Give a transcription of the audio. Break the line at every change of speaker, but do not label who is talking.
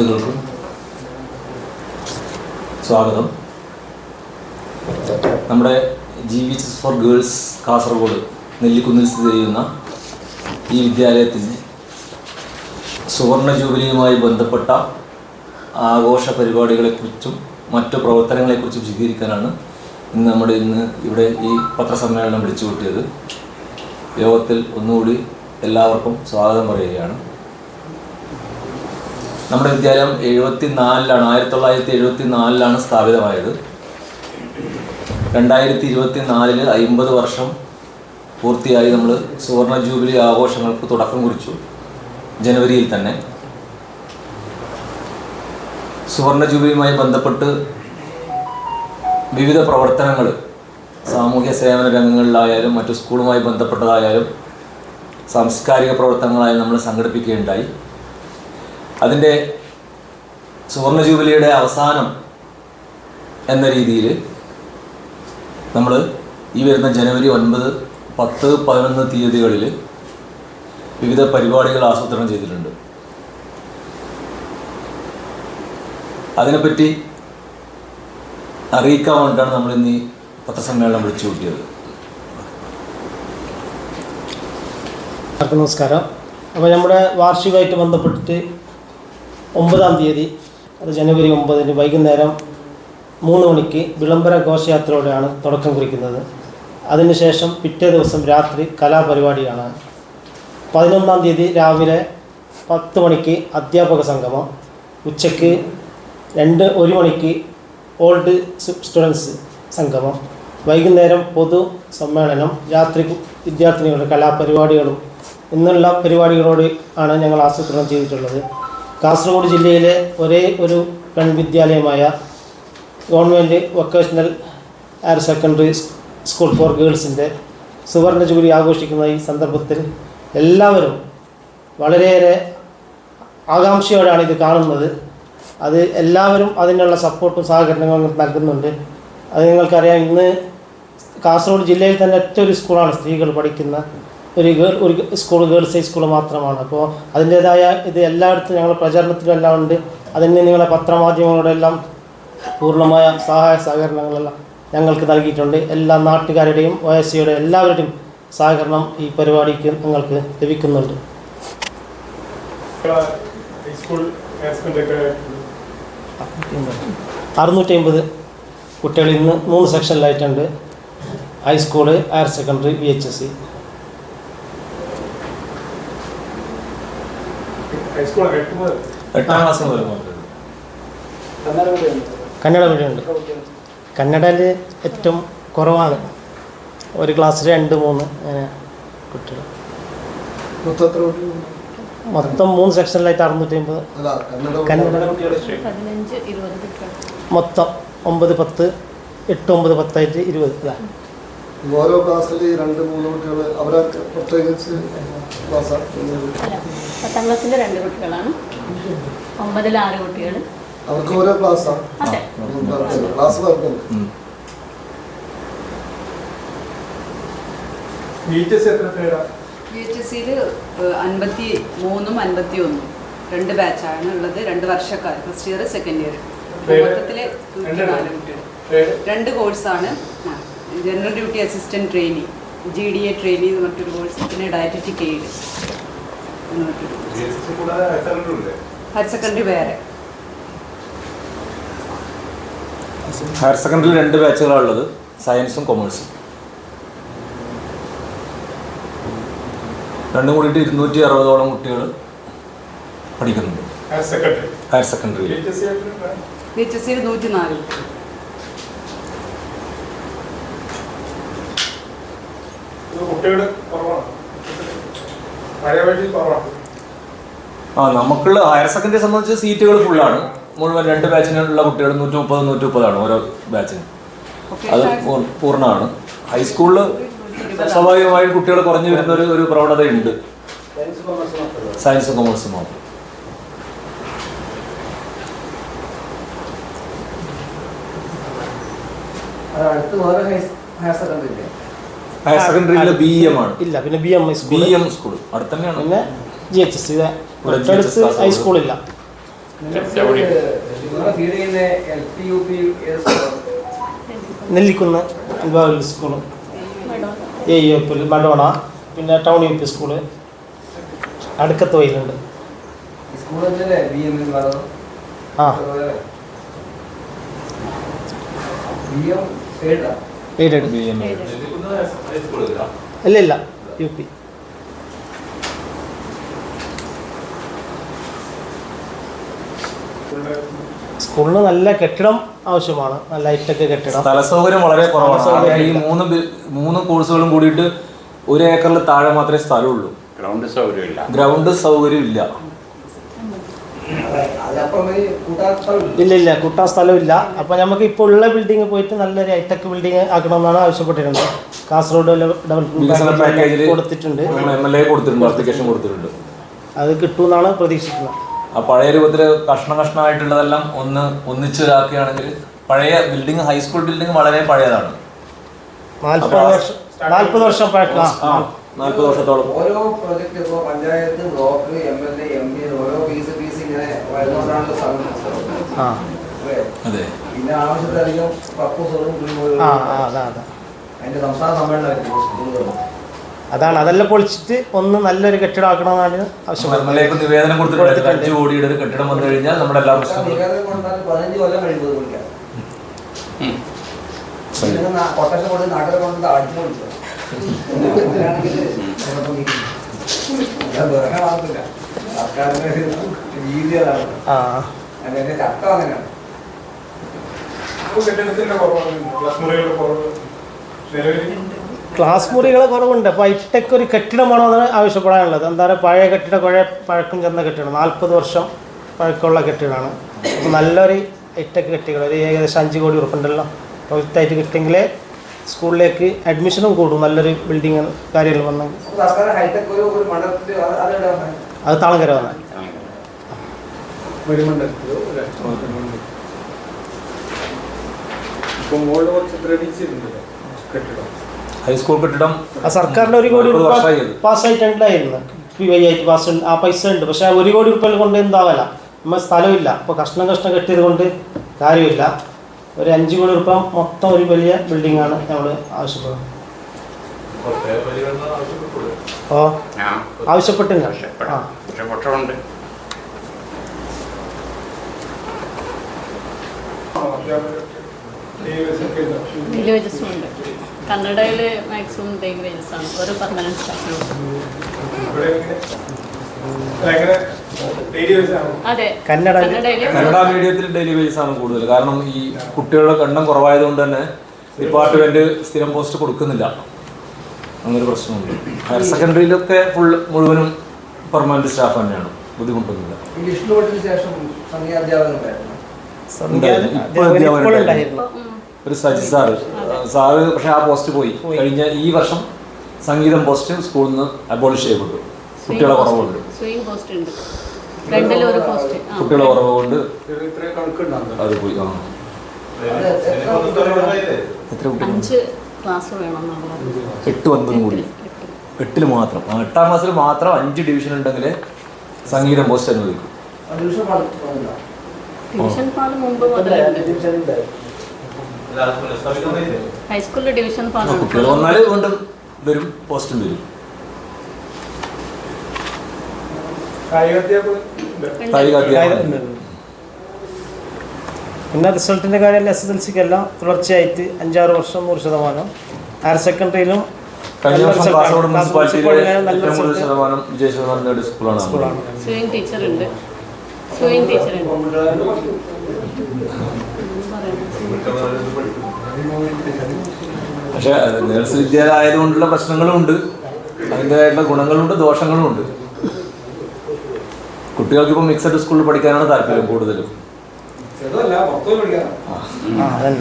സുഹൃത്തുക്കൾക്കും സ്വാഗതം. നമ്മുടെ G V for girls Kasaragod Nellikunnel സ്ഥിതി ചെയ്യുന്ന ഈ വിദ്യാലയത്തിന് സുവർണ ജൂബിലിയുമായി ബന്ധപ്പെട്ട ആഘോഷ പരിപാടികളെക്കുറിച്ചും മറ്റു പ്രവർത്തനങ്ങളെക്കുറിച്ചും വിശദീകരിക്കാനാണ് ഇന്ന് നമ്മുടെ ഇന്ന് ഇവിടെ ഈ പത്രസമ്മേളനം വിളിച്ചു കൂട്ടിയത് യോഗത്തിൽ ഒന്നുകൂടി എല്ലാവർക്കും സ്വാഗതം പറയുകയാണ്. നമ്മുടെ വിദ്യാലയം എഴുപത്തി നാലിലാണ് ആയിരത്തി തൊള്ളായിരത്തി എഴുപത്തി നാലിലാണ് സ്ഥാപിതമായത്. രണ്ടായിരത്തി ഇരുപത്തി നാലിൽ അമ്പത് വർഷം പൂർത്തിയായി നമ്മൾ സുവർണ ജൂബിലി ആഘോഷങ്ങൾക്ക് തുടക്കം കുറിച്ചു ജനുവരിയിൽ തന്നെ. സുവർണ ജൂബിലിയുമായി ബന്ധപ്പെട്ട് വിവിധ പ്രവർത്തനങ്ങൾ സാമൂഹ്യ സേവന രംഗങ്ങളിലായാലും മറ്റു സ്കൂളുമായി ബന്ധപ്പെട്ടതായാലും സാംസ്കാരിക പ്രവർത്തനങ്ങളായാലും നമ്മൾ സംഘടിപ്പിക്കുകയുണ്ടായി. അതിന്റെ സുവർണ ജൂബിലിയുടെ അവസാനം എന്ന രീതിയിൽ നമ്മൾ ഈ വരുന്ന ജനുവരി ഒൻപത് പത്ത് പതിനൊന്ന് തീയതികളിൽ വിവിധ പരിപാടികൾ ആസൂത്രണം ചെയ്തിട്ടുണ്ട്. അതിനെപ്പറ്റി അറിയിക്കാൻ വേണ്ടിയിട്ടാണ് നമ്മൾ ഇന്ന് പത്രസമ്മേളനം വിളിച്ചു കൂട്ടിയത്.
നമസ്കാരം. അപ്പോൾ നമ്മുടെ വാർഷികമായിട്ട് ബന്ധപ്പെട്ടിട്ട് ഒമ്പതാം തീയതി അത് ജനുവരി ഒമ്പതിന് വൈകുന്നേരം മൂന്ന് മണിക്ക് വിളംബര ഘോഷയാത്രയോടെയാണ് തുടക്കം കുറിക്കുന്നത്. അതിനുശേഷം പിറ്റേ ദിവസം രാത്രി കലാപരിപാടിയാണ്. പതിനൊന്നാം തീയതി രാവിലെ പത്ത് മണിക്ക് അധ്യാപക സംഗമം. ഉച്ചയ്ക്ക് രണ്ട് ഒരു മണിക്ക് ഓൾഡ് സ്റ്റുഡൻസ് സംഗമം. വൈകുന്നേരം പൊതു സമ്മേളനം രാത്രി വിദ്യാർത്ഥിനികളുടെ കലാപരിപാടികളും. എന്നുള്ള പരിപാടികളോട് ആണ് ഞങ്ങൾ ആസൂത്രണം ചെയ്തിട്ടുള്ളത്. കാസർഗോഡ് ജില്ലയിലെ ഒരേ ഒരു പെൺവിദ്യാലയമായ government vocational higher secondary school for ഗേൾസിന്റെ സുവർണ ജൂബിലി ആഘോഷിക്കുന്ന ഈ സന്ദർഭത്തിൽ എല്ലാവരും വളരെയേറെ ആകാംക്ഷയോടെയാണ് ഇത് കാണുന്നത്. അത് എല്ലാവരും അതിനുള്ള സപ്പോർട്ടും സഹകരണങ്ങളും നൽകുന്നുണ്ട്. അത് നിങ്ങൾക്കറിയാം ഇന്ന് കാസർഗോഡ് ജില്ലയിൽ തന്നെ ഒറ്റ ഒരു സ്കൂളാണ് സ്ത്രീകൾ പഠിക്കുന്ന. ഒരു ഗേൾ ഒരു സ്കൂൾ ഗേൾസ് ഹൈ സ്കൂൾ മാത്രമാണ്. അപ്പോൾ അതിന്റേതായ ഇത് എല്ലായിടത്തും ഞങ്ങൾ പ്രചാരണത്തിലെല്ലാം ഉണ്ട്. അതിന് നിങ്ങളെ പത്രമാധ്യമങ്ങളോടെല്ലാം പൂർണമായ സഹായ സഹകരണങ്ങളെല്ലാം ഞങ്ങൾക്ക് നൽകിയിട്ടുണ്ട്. എല്ലാ നാട്ടുകാരുടെയും ഒ എസ് സിയുടെ എല്ലാവരുടെയും സഹകരണം ഈ പരിപാടിക്ക് ഞങ്ങൾക്ക് ലഭിക്കുന്നുണ്ട്. അറുന്നൂറ്റി അമ്പത് കുട്ടികൾ ഇന്ന് മൂന്ന് സെക്ഷനിലായിട്ടുണ്ട്. High school higher secondary V H S C
high school എട്ട്
ക്ലാസ് മുതൽ
കന്നഡ മീഡിയമുണ്ട് കന്നഡയിൽ ഏറ്റവും കുറവാണ്. ഒരു ക്ലാസ്സിൽ രണ്ട് മൂന്ന് അങ്ങനെ കുട്ടികൾ മൊത്തം മൂന്ന് സെക്ഷനിലായിട്ട് അറുന്നൂറ്റി അമ്പത് കന്നഡ മൊത്തം ഒമ്പത് പത്ത് എട്ട് ഒമ്പത് പത്തായിട്ട് ഇരുപത് ഇതാ
ഓരോ ക്ലാസ്സിൽ രണ്ട് മൂന്ന് കുട്ടികൾ അവരെ പ്രത്യേകിച്ച് ക്ലാസ്സാണ്
പത്താം ക്ലാസ്സിലെ രണ്ട് കുട്ടികളാണ്. ഒമ്പതിൽ ആറ് കുട്ടികൾ
അവർക്ക് ഓരോ ക്ലാസ്സാണ് ക്ലാസ് വർക്കുണ്ട്
ഉം.
എത്ര പേരാ?
ബി എച്ച് എസ് സിയിൽ അൻപത്തി മൂന്നും അൻപത്തി ഒന്നും രണ്ട് ബാച്ചാണ് ഉള്ളത്. രണ്ട് വർഷക്കാർ. ഫസ്റ്റ് ഇയർ സെക്കൻഡ് ഇയർ മൊത്തത്തിലെ? രണ്ട് കോഴ്സാണ് general duty assistant trainee G D A trainee എന്ന് പറഞ്ഞൊരു കോഴ്സ് പിന്നെ ഡയറ്ററ്റിക് എയ്ഡ് എന്ന്
ഹയർ സെക്കൻഡറി വേറെ.
ഹയർ സെക്കൻഡറി
സെക്കൻഡറിയിൽ രണ്ട് ബാച്ചുകളാണ് ഉള്ളത്. സയൻസും കൊമേഴ്സും രണ്ടും കൂടിയിട്ട് ഇരുന്നൂറ്റി അറുപതോളം കുട്ടികൾ പഠിക്കുന്നുണ്ട്.
ഹയർ സെക്കൻഡറി
ഹയർ
സെക്കൻഡറി നൂറ്റി നാല് കുട്ടികൾ
കുറവാണ്. പഴയ വഴി കുറവാണ്.
ആ നമുക്കുള്ള ഹയർ സെക്കൻഡറി സംബന്ധിച്ച് സീറ്റുകൾ ഫുള്ളാണ് മുഴുവൻ രണ്ട് ബാച്ചിനുള്ള കുട്ടികൾ നൂറ്റി മുപ്പത് നൂറ്റി മുപ്പതാണ് ഓരോ ബാച്ചിന് അത് പൂർണമാണ്. ഹൈസ്കൂളിൽ സ്വാഭാവികമായും കുട്ടികൾ കുറഞ്ഞു വരുന്ന ഒരു ഒരു പ്രവണതയുണ്ട്. സയൻസ് കൊമേഴ്സ് മാത്രം.
അടുത്ത് വേറെ higher secondary
higher secondary B M ആണ്.
ഇല്ല പിന്നെ B M I
B
school
M school അടുത്ത് തന്നെയാണ്
പിന്നെ ജി എച്ച് എസ്
ഇത്.
ഹൈസ്കൂളില്ല നെല്ലിക്കുന്ന് അൽബാവിൽ സ്കൂൾ എ യു എപ്പിൽ മഡോണ. പിന്നെ town U P school Adukkath വയലുണ്ട്
school
ആ.
ബി എം പേടാ
എയ്ഡഡ്
ബി എം എ
ഇല്ല ഇല്ല യു പി. സ്കൂളിന് നല്ല കെട്ടിടം ആവശ്യമാണ്. നല്ല ഹൈടെക് കെട്ടിടം.
സ്ഥല സൗകര്യം വളരെ കുറവാണ്.
സൗകര്യം
ഈ മൂന്ന് മൂന്ന് കോഴ്സുകളും കൂടിയിട്ട് ഒരു ഏക്കറിൽ താഴെ മാത്രമേ സ്ഥലമുള്ളൂ.
ഗ്രൗണ്ട് സൗകര്യമില്ല
ഗ്രൗണ്ട് സൗകര്യം ഇല്ല.
ഇല്ല ഇല്ല കൂട്ടാൻ സ്ഥലമില്ല അപ്പോൾ നമുക്ക് ഇപ്പോൾ ഉള്ള ബിൽഡിംഗ് പോയിട്ട് നല്ലൊരു ഹൈടെക് ബിൽഡിംഗ് ആക്കണമെന്നാണ് ആവശ്യപ്പെട്ടിട്ടുണ്ട് കാസർഗോഡ് ഡെവലപ്മെന്റ് കൊടുത്തിട്ടുണ്ട്.
കൊടുത്തിട്ടുണ്ട്
അത് കിട്ടുമെന്നാണ് പ്രതീക്ഷിക്കുന്നത്.
ആ പഴയ രൂപത്തിൽ കഷ്ണ കഷ്ണമായിട്ടുള്ളതെല്ലാം ഒന്ന് ഒന്നിച്ചൊരാക്കുകയാണെങ്കിൽ പഴയ ബിൽഡിംഗ് ഹൈസ്കൂൾ ബിൽഡിംഗ് വളരെ പഴയതാണ്.
നാൽപ്പത് വർഷം നാൽപ്പത് വർഷം പഴക്കം.
ആ വർഷത്തോളം.
ഓരോ പ്രോജക്റ്റ് ഇപ്പോൾ panchayat block M L A M P ഓരോ പീസ് ഇങ്ങനെ വരുന്നോണ്ടാണല്ലോ പിന്നെ ആവശ്യത്തിലധികം പ്രപ്പോസലും
ആ ആ അതാ അതാ.
അതിന്റെ സംസ്ഥാന സമ്മേളനം
അതാണ് അതെല്ലാം പൊളിച്ചിട്ട് ഒന്ന് നല്ലൊരു കെട്ടിടം ആക്കണമെന്നാണ്
എക്ക് നിവേദനം കൊടുത്തിട്ടുണ്ട്. അഞ്ച് കോടിയുടെ ഒരു കെട്ടിടം വന്നു കഴിഞ്ഞാൽ നമ്മുടെ എല്ലാ പ്രശ്നങ്ങളും
പതിനഞ്ച് കൊല്ലം കഴിയുമ്പോൾ കൊട്ടേഷൻ കൊണ്ട് അടിച്ചു ഈ- ഞാൻ വെറുതെ മാത്രമില്ല സർക്കാരിന്റെ രീതി അതാണ്
ആ.
അതിന്റെ ചട്ടം അങ്ങനെയാണ്.
ഇപ്പോൾ കെട്ടിടത്തിന്റെ കുറവാണ്. ക്ലാസ് മുറികളുടെ കുറവ്
ക്ലാസ് മുറികളെ കുറവുണ്ട്. അപ്പോൾ ഹൈടെക് ഒരു കെട്ടിടമാണോ അതാണ് ആവശ്യപ്പെടാനുള്ളത്. എന്താ പറയുക പഴയ കെട്ടിടം പഴയ പഴക്കം ചെന്ന കെട്ടിടം. നാൽപ്പത് വർഷം പഴക്കമുള്ള കെട്ടിടമാണ്. അപ്പോൾ നല്ലൊരു ഇട്ടക്ക് കെട്ടികൾ ഒരു ഏകദേശം അഞ്ച് കോടി ഉറപ്പുണ്ടല്ലോ. പ്രൊജക്റ്റായിട്ട് കിട്ടിയെങ്കിലേ സ്കൂളിലേക്ക് അഡ്മിഷനും കൂടും. നല്ലൊരു ബിൽഡിങ് കാര്യങ്ങൾ വന്നെങ്കിൽ.
സർക്കാർ ഹൈടെക് ഒരു ഒരു മണ്ഡലത്തിൽ അത്
താളങ്കര വന്നാൽ
ഹൈസ്കൂൾ കെട്ടിടം.
സർക്കാരിന്റെ ഒരു കോടി രൂപ പാസ്സായിട്ടുണ്ടായിരുന്നു പി വൈ ആയിട്ട് പാസ് ഉണ്ട്. ആ പൈസ ഉണ്ട്. പക്ഷേ ആ ഒരു കോടി രൂപ കൊണ്ട് എന്താവല നമ്മൾ സ്ഥലമില്ല. അപ്പോൾ കഷ്ണം കഷ്ണം കെട്ടിയത് കൊണ്ട് കാര്യമില്ല. ഒരു അഞ്ച് കോടി റുപ്യ മൊത്തം ഒരു വലിയ ബിൽഡിംഗ് ആണ് നമ്മൾ ആവശ്യപ്പെടുന്നത്. ഓ.
ആ.
ആവശ്യപ്പെട്ടില്ല. ആ.
ഉണ്ട് കന്നഡയിൽ മാക്സിമം ആണ് ഒരു
കന്നഡ
കന്നഡ മീഡിയത്തിൽ ഡെയിലി ബേസ് ആണ് കൂടുതൽ. കാരണം ഈ കുട്ടികളുടെ എണ്ണം കുറവായതുകൊണ്ട് തന്നെ ഡിപ്പാർട്ട്മെന്റ് സ്ഥിരം പോസ്റ്റ് കൊടുക്കുന്നില്ല. അങ്ങനൊരു പ്രശ്നമുണ്ട്. ഹയർ സെക്കൻഡറിയിലൊക്കെ ഫുൾ മുഴുവനും പെർമനന്റ് സ്റ്റാഫ് തന്നെയാണ്. ബുദ്ധിമുട്ടൊന്നുമില്ല. ഒരു സജി സാറ്. സാറ് പക്ഷെ ആ പോസ്റ്റ് പോയി. കഴിഞ്ഞ ഈ വർഷം സംഗീതം പോസ്റ്റ് സ്കൂളിൽ നിന്ന് അബോളിഷ് ചെയ്യപ്പെട്ടു. കുട്ടികളെ കുറവുണ്ട്.
സ്വിംഗ് പോസ്റ്റ് ഉണ്ട്. ഒരു പോസ്റ്റ്
കുട്ടികളെ കുറവുകൊണ്ട് അത് പോയി ആ.
എത്ര
കുട്ടികൾ?
അഞ്ച് ക്ലാസ് വേണമെന്നുള്ളത്
എട്ട് ഒൻപതും കൂടി. എട്ടിൽ മാത്രം. ആ എട്ടാം ക്ലാസ്സിൽ മാത്രം അഞ്ച് ഡിവിഷൻ ഉണ്ടെങ്കിൽ സംഗീതം പോസ്റ്റ് അനുവദിക്കും.
ആ. ഡിവിഷൻ
പാൽ മുമ്പ് മുതലുണ്ട് ഹൈസ്കൂളിൽ ഡിവിഷൻ പാൽ
കുട്ടികൾ വന്നാൽ വീണ്ടും വരും പോസ്റ്റും വരും.
പിന്നെ റിസൾട്ടിന്റെ കാര്യം എസ് എസ് എൽ സിക്കെല്ലാം തുടർച്ചയായിട്ട് അഞ്ചാറ് വർഷം നൂറ് ശതമാനം. ഹയർ സെക്കൻഡറിയിലും
കഴിഞ്ഞ വർഷം കാസർഗോഡ്. മുനിസിപ്പാലിറ്റിയിലെ ഏറ്റവും കൂടുതൽ ശതമാനം വിജയ ശതമാനം നേടിയ സ്കൂളാണ്. പക്ഷേ ഗേൾസ് വിദ്യാലയം ആയതുകൊണ്ടുള്ള പ്രശ്നങ്ങളും ഉണ്ട്. അതിന്റെതായിട്ടുള്ള ഗുണങ്ങളുണ്ട് ദോഷങ്ങളും ഉണ്ട് കുട്ടികൾക്ക് ഇപ്പം മിക്സഡ് സ്കൂളിൽ പഠിക്കാനാണ് താല്പര്യം കൂടുതലും.